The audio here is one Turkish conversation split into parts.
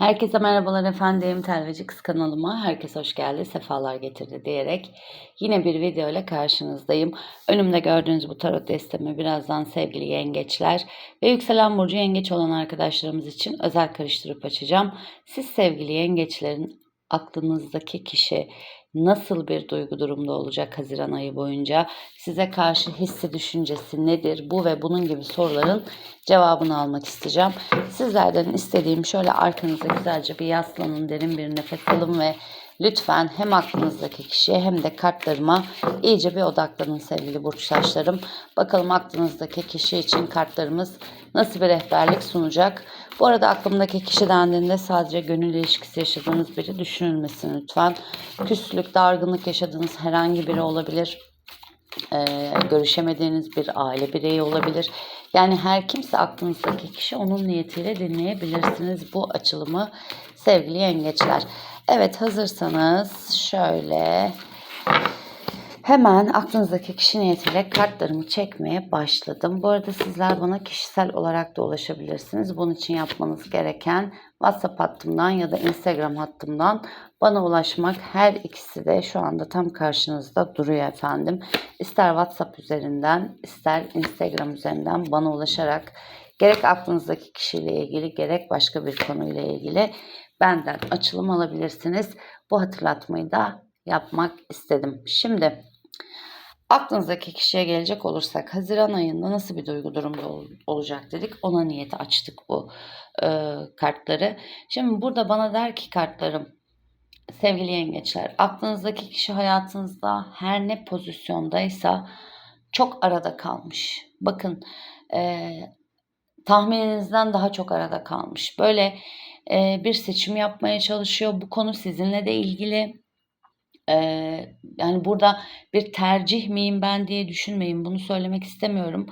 Herkese merhabalar efendim. Telveci Kız kanalıma herkes hoş geldi, sefalar getirdi diyerek yine bir video ile karşınızdayım. Önümde gördüğünüz bu tarot destemi birazdan sevgili yengeçler ve yükselen burcu yengeç olan arkadaşlarımız için özel karıştırıp açacağım. Siz sevgili yengeçlerin aklınızdaki kişi nasıl bir duygu durumda olacak Haziran ayı boyunca? Size karşı hissi düşüncesi nedir? Bu ve bunun gibi soruların cevabını almak isteyeceğim. Sizlerden istediğim şöyle arkanıza güzelce bir yaslanın, derin bir nefes alın ve lütfen hem aklınızdaki kişiye hem de kartlarıma iyice bir odaklanın sevgili burçtaşlarım. Bakalım aklınızdaki kişi için kartlarımız nasıl bir rehberlik sunacak? Bu arada aklımdaki kişi dendiğinde sadece gönül ilişkisi yaşadığınız biri düşünülmesin lütfen. Küslük, dargınlık yaşadığınız herhangi biri olabilir. Ee, görüşemediğiniz bir aile bireyi olabilir. Yani her kimse aklınızdaki kişi onun niyetiyle dinleyebilirsiniz bu açılımı sevgili yengeçler. Evet hazırsanız şöyle Hemen aklınızdaki kişi niyetiyle kartlarımı çekmeye başladım. Bu arada sizler bana kişisel olarak da ulaşabilirsiniz. Bunun için yapmanız gereken WhatsApp hattımdan ya da Instagram hattımdan bana ulaşmak. Her ikisi de şu anda tam karşınızda duruyor efendim. İster WhatsApp üzerinden ister Instagram üzerinden bana ulaşarak gerek aklınızdaki kişiyle ilgili gerek başka bir konuyla ilgili benden açılım alabilirsiniz. Bu hatırlatmayı da yapmak istedim. Şimdi Aklınızdaki kişiye gelecek olursak Haziran ayında nasıl bir duygu durumda ol, olacak dedik. Ona niyeti açtık bu e, kartları. Şimdi burada bana der ki kartlarım sevgili yengeçler aklınızdaki kişi hayatınızda her ne pozisyondaysa çok arada kalmış. Bakın e, tahmininizden daha çok arada kalmış. Böyle e, bir seçim yapmaya çalışıyor. Bu konu sizinle de ilgili Eee, yani burada bir tercih miyim ben diye düşünmeyin. Bunu söylemek istemiyorum.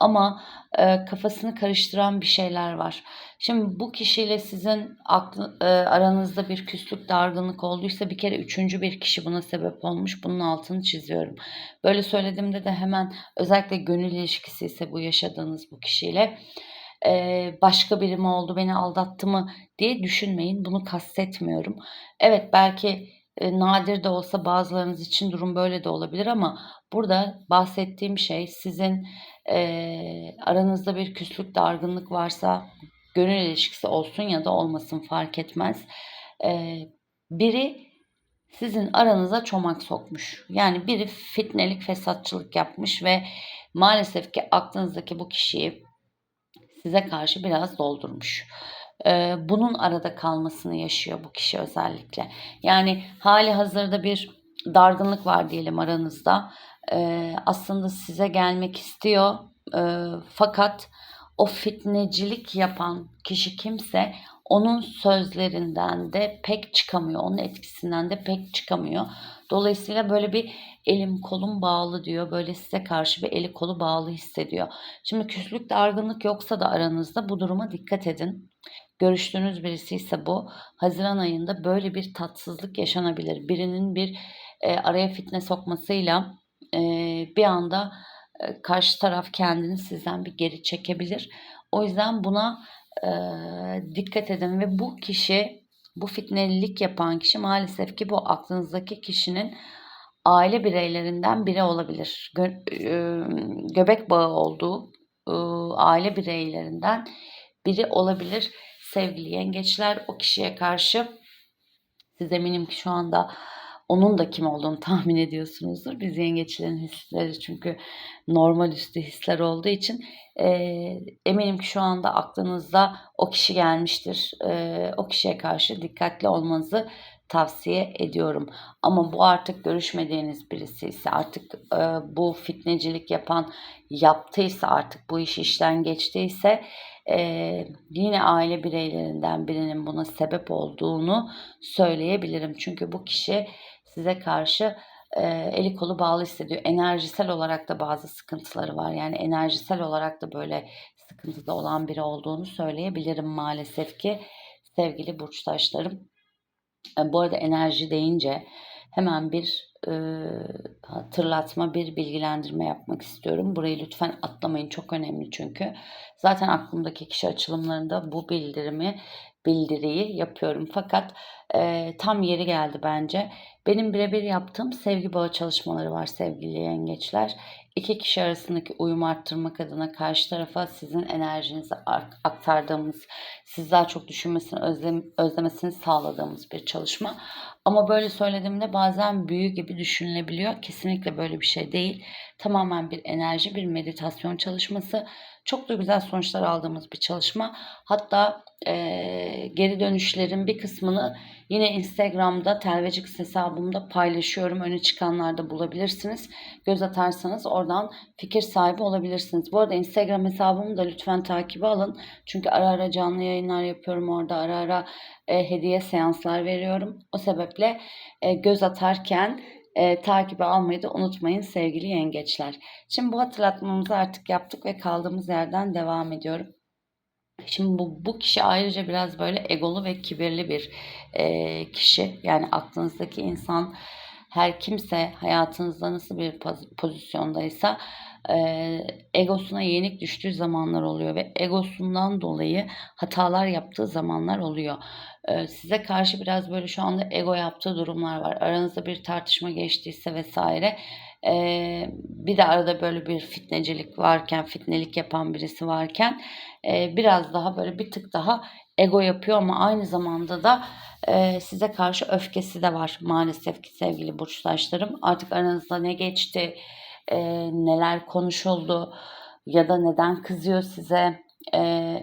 Ama eee, kafasını karıştıran bir şeyler var. Şimdi bu kişiyle sizin aklı, eee, aranızda bir küslük, dargınlık olduysa bir kere üçüncü bir kişi buna sebep olmuş. Bunun altını çiziyorum. Böyle söylediğimde de hemen özellikle gönül ilişkisi ise bu yaşadığınız bu kişiyle eee, başka biri mi oldu, beni aldattı mı diye düşünmeyin. Bunu kastetmiyorum. Evet belki e, nadir de olsa bazılarınız için durum böyle de olabilir ama burada bahsettiğim şey sizin e, aranızda bir küslük, dargınlık varsa gönül ilişkisi olsun ya da olmasın fark etmez. E, biri sizin aranıza çomak sokmuş. Yani biri fitnelik, fesatçılık yapmış ve maalesef ki aklınızdaki bu kişiyi size karşı biraz doldurmuş bunun arada kalmasını yaşıyor bu kişi özellikle. Yani hali hazırda bir dargınlık var diyelim aranızda. aslında size gelmek istiyor fakat o fitnecilik yapan kişi kimse onun sözlerinden de pek çıkamıyor. Onun etkisinden de pek çıkamıyor. Dolayısıyla böyle bir elim kolum bağlı diyor. Böyle size karşı bir eli kolu bağlı hissediyor. Şimdi küslük dargınlık yoksa da aranızda bu duruma dikkat edin görüştüğünüz birisi ise bu. Haziran ayında böyle bir tatsızlık yaşanabilir. Birinin bir e, araya fitne sokmasıyla e, bir anda e, karşı taraf kendini sizden bir geri çekebilir. O yüzden buna e, dikkat edin ve bu kişi bu fitnelilik yapan kişi maalesef ki bu aklınızdaki kişinin aile bireylerinden biri olabilir. Gö, e, göbek bağı olduğu e, aile bireylerinden biri olabilir sevgili yengeçler o kişiye karşı siz eminim ki şu anda onun da kim olduğunu tahmin ediyorsunuzdur. Biz yengeçlerin hisleri çünkü normal üstü hisler olduğu için e, eminim ki şu anda aklınızda o kişi gelmiştir. E, o kişiye karşı dikkatli olmanızı tavsiye ediyorum. Ama bu artık görüşmediğiniz birisi ise artık e, bu fitnecilik yapan yaptıysa artık bu iş işten geçtiyse yine aile bireylerinden birinin buna sebep olduğunu söyleyebilirim. Çünkü bu kişi size karşı e, eli kolu bağlı hissediyor. Enerjisel olarak da bazı sıkıntıları var. Yani enerjisel olarak da böyle sıkıntıda olan biri olduğunu söyleyebilirim maalesef ki sevgili burçtaşlarım. E, bu arada enerji deyince hemen bir e, hatırlatma, bir bilgilendirme yapmak istiyorum. Burayı lütfen atlamayın. Çok önemli çünkü. Zaten aklımdaki kişi açılımlarında bu bildirimi bildiriyi yapıyorum. Fakat e, tam yeri geldi bence. Benim birebir yaptığım sevgi bağı çalışmaları var sevgili yengeçler. İki kişi arasındaki uyumu arttırmak adına karşı tarafa sizin enerjinizi aktardığımız, siz daha çok düşünmesini, özlem, özlemesini sağladığımız bir çalışma. Ama böyle söylediğimde bazen büyü gibi düşünülebiliyor. Kesinlikle böyle bir şey değil. Tamamen bir enerji, bir meditasyon çalışması. Çok da güzel sonuçlar aldığımız bir çalışma. Hatta e, geri dönüşlerin bir kısmını yine Instagram'da Telvecik hesabımda paylaşıyorum. Öne çıkanlarda bulabilirsiniz. Göz atarsanız oradan fikir sahibi olabilirsiniz. Bu arada Instagram hesabımı da lütfen takibe alın. Çünkü ara ara canlı yayınlar yapıyorum orada. Ara ara e, hediye seanslar veriyorum. O sebeple e, göz atarken e, takibi almayı da unutmayın sevgili yengeçler. Şimdi bu hatırlatmamızı artık yaptık ve kaldığımız yerden devam ediyorum. Şimdi bu, bu kişi ayrıca biraz böyle egolu ve kibirli bir e, kişi. Yani aklınızdaki insan her kimse hayatınızda nasıl bir pozisyondaysa e, egosuna yenik düştüğü zamanlar oluyor ve egosundan dolayı hatalar yaptığı zamanlar oluyor. E, size karşı biraz böyle şu anda ego yaptığı durumlar var. Aranızda bir tartışma geçtiyse vesaire e, bir de arada böyle bir fitnecilik varken, fitnelik yapan birisi varken e, biraz daha böyle bir tık daha ego yapıyor ama aynı zamanda da e, size karşı öfkesi de var maalesef ki sevgili burçtaşlarım. Artık aranızda ne geçti, e, neler konuşuldu ya da neden kızıyor size, e,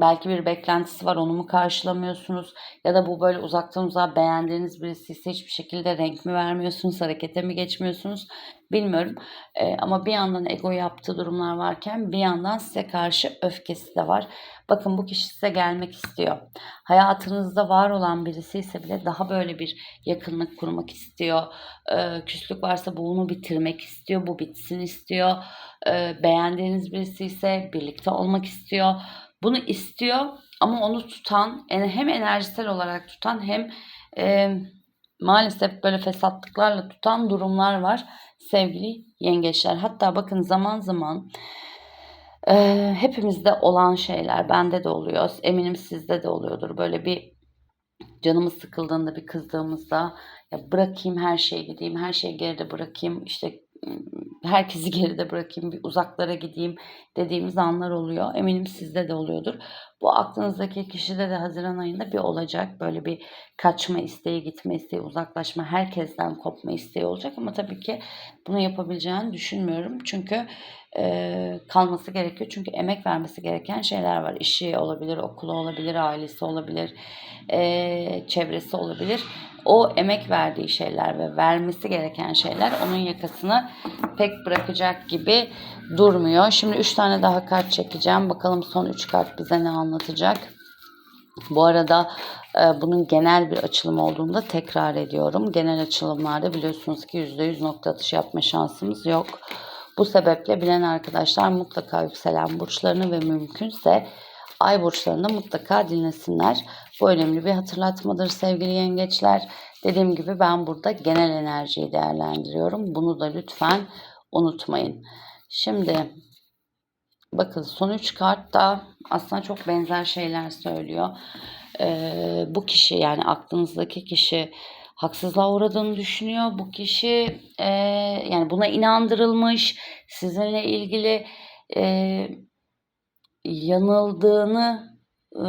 belki bir beklentisi var onu mu karşılamıyorsunuz? Ya da bu böyle uzaktan uzağa beğendiğiniz birisi ise hiçbir şekilde renk mi vermiyorsunuz harekete mi geçmiyorsunuz? Bilmiyorum. Ee, ama bir yandan ego yaptığı durumlar varken bir yandan size karşı öfkesi de var. Bakın bu kişi size gelmek istiyor. Hayatınızda var olan birisi ise bile daha böyle bir yakınlık kurmak istiyor. Ee, küslük varsa bunu bitirmek istiyor bu bitsin istiyor. Ee, beğendiğiniz birisi ise birlikte olmak istiyor bunu istiyor ama onu tutan hem enerjisel olarak tutan hem e, maalesef böyle fesatlıklarla tutan durumlar var sevgili yengeçler. Hatta bakın zaman zaman e, hepimizde olan şeyler bende de oluyor. Eminim sizde de oluyordur. Böyle bir canımız sıkıldığında bir kızdığımızda ya bırakayım her şeyi gideyim her şeyi geride bırakayım işte herkesi geride bırakayım, bir uzaklara gideyim dediğimiz anlar oluyor. Eminim sizde de oluyordur. Bu aklınızdaki kişide de Haziran ayında bir olacak. Böyle bir kaçma isteği, gitme isteği, uzaklaşma, herkesten kopma isteği olacak. Ama tabii ki bunu yapabileceğini düşünmüyorum. Çünkü e, kalması gerekiyor. Çünkü emek vermesi gereken şeyler var. İşi olabilir, okulu olabilir, ailesi olabilir, e, çevresi olabilir o emek verdiği şeyler ve vermesi gereken şeyler onun yakasını pek bırakacak gibi durmuyor. Şimdi 3 tane daha kart çekeceğim. Bakalım son 3 kart bize ne anlatacak. Bu arada e, bunun genel bir açılım olduğunda tekrar ediyorum. Genel açılımlarda biliyorsunuz ki %100 nokta atışı yapma şansımız yok. Bu sebeple bilen arkadaşlar mutlaka yükselen burçlarını ve mümkünse ay burçlarında mutlaka dinlesinler. Bu önemli bir hatırlatmadır sevgili yengeçler. Dediğim gibi ben burada genel enerjiyi değerlendiriyorum. Bunu da lütfen unutmayın. Şimdi bakın son 3 kart da aslında çok benzer şeyler söylüyor. Ee, bu kişi yani aklınızdaki kişi haksızlığa uğradığını düşünüyor. Bu kişi e, yani buna inandırılmış. Sizinle ilgili e, yanıldığını e,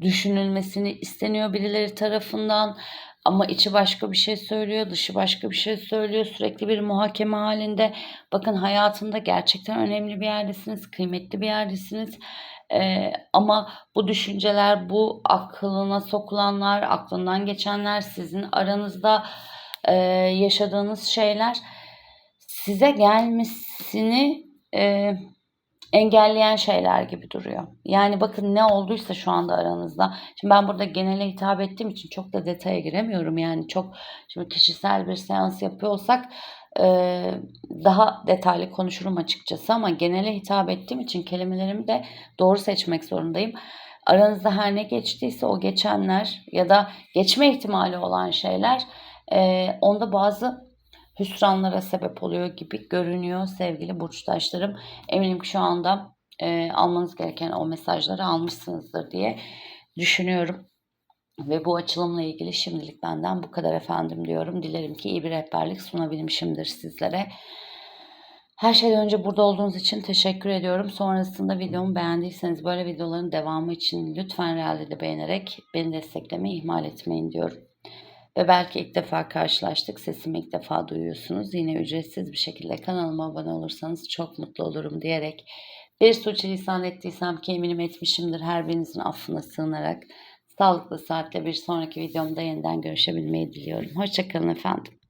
düşünülmesini isteniyor birileri tarafından ama içi başka bir şey söylüyor, dışı başka bir şey söylüyor. Sürekli bir muhakeme halinde. Bakın hayatında gerçekten önemli bir yerdesiniz, kıymetli bir yerdesiniz. Ee, ama bu düşünceler, bu aklına sokulanlar, aklından geçenler, sizin aranızda e, yaşadığınız şeyler size gelmesini e, engelleyen şeyler gibi duruyor. Yani bakın ne olduysa şu anda aranızda. Şimdi ben burada genele hitap ettiğim için çok da detaya giremiyorum. Yani çok şimdi kişisel bir seans yapıyorsak e, daha detaylı konuşurum açıkçası ama genele hitap ettiğim için kelimelerimi de doğru seçmek zorundayım. Aranızda her ne geçtiyse o geçenler ya da geçme ihtimali olan şeyler e, onda bazı hüsranlara sebep oluyor gibi görünüyor sevgili burçtaşlarım. Eminim ki şu anda e, almanız gereken o mesajları almışsınızdır diye düşünüyorum. Ve bu açılımla ilgili şimdilik benden bu kadar efendim diyorum. Dilerim ki iyi bir rehberlik sunabilmişimdir sizlere. Her şeyden önce burada olduğunuz için teşekkür ediyorum. Sonrasında videomu beğendiyseniz böyle videoların devamı için lütfen realde de beğenerek beni desteklemeyi ihmal etmeyin diyorum. Ve belki ilk defa karşılaştık. Sesimi ilk defa duyuyorsunuz. Yine ücretsiz bir şekilde kanalıma abone olursanız çok mutlu olurum diyerek bir suçu ettiysem ki eminim etmişimdir her birinizin affına sığınarak. Sağlıklı saatle bir sonraki videomda yeniden görüşebilmeyi diliyorum. Hoşçakalın efendim.